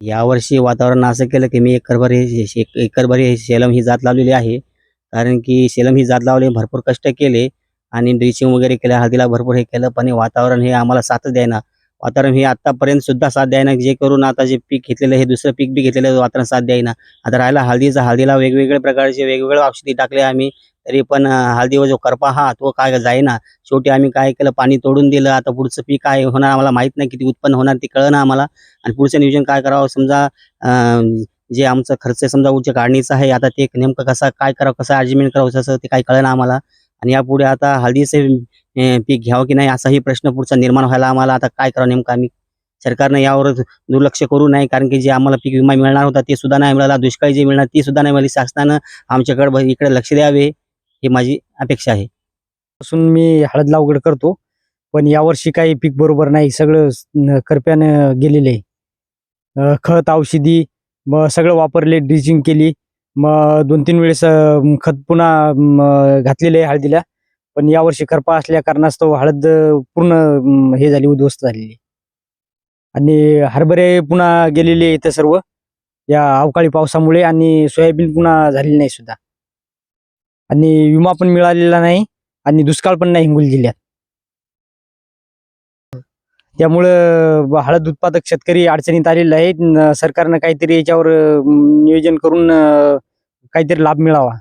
यावर्षी वातावरण असं केलं की मी एकरभर हे शे- एकरभर हे सेलम ही जात लावलेली आहे. कारण की सेलम ही जात लावले भरपूर कष्ट केले आणि ड्रिचिंग वगैरे केलं हळदीला भरपूर हे केलं पण वातावरण हे आम्हाला साथच द्यायना वातावरण हे आतापर्यंत सुद्धा साथ द्यायना जे करून आता जे पीक घेतलेलं हे दुसरं पीक बी घेतलेलं वातावरण साथ द्यायना आता राहिला हळदीचा हळदीला वेगवेगळ्या प्रकारचे वेगवेगळे औषधी टाकले आम्ही. तरी पण हळदीवर जो करपा हा तो काय जाईना. शेवटी आम्ही काय केलं पाणी तोडून दिलं. आता पुढचं पीक काय होणार आम्हाला माहीत नाही किती उत्पन्न होणार ते कळलं आम्हाला. आणि पुढचं नियोजन काय करावं? समजा अं, जे आमचं खर्च समजा उच्च काढणीचा आहे आता ते नेमकं कसा काय करावं कसं अर्जिमेंट करावं तसं ते काही कळलं आम्हाला. आणि यापुढे आता हळदीचे पीक घ्यावं की नाही असाही प्रश्न पुढचा निर्माण व्हायला आम्हाला आता काय करावं नेमकं आम्ही? सरकारनं यावर दुर्लक्ष करू नये कारण की जे आम्हाला पीक विमा मिळणार होता ते सुद्धा नाही मिळाला. दुष्काळी जे मिळणार ती सुद्धा नाही मिळाली. शासनानं आमच्याकडे इकडे लक्ष द्यावे ही माझी अपेक्षा आहे. पासून मी हळद लावगड करतो पण यावर्षी काही पीक बरोबर नाही. सगळं करप्यानं गेलेलं. आहे खत औषधी मग सगळं वापरले ड्रिचिंग केली. मग दोन तीन वेळेस खत पुन्हा घातलेलं आहे हळदीला. पण यावर्षी करपा असल्या कारणास्तव हळद पूर्ण हे झाली उद्ध्वस्त झालेली. आणि हरभरे पुन्हा गेलेले इथे इथं सर्व. या अवकाळी पावसामुळे आणि सोयाबीन पुन्हा झालेली नाही सुद्धा. आणि विमा पण मिळालेला नाही आणि दुष्काळ पण नाही हिंगोली जिल्ह्यात. त्यामुळं हळद उत्पादक शेतकरी अडचणीत आलेले आहेत. सरकारनं काहीतरी याच्यावर नियोजन करून काहीतरी लाभ मिळावा.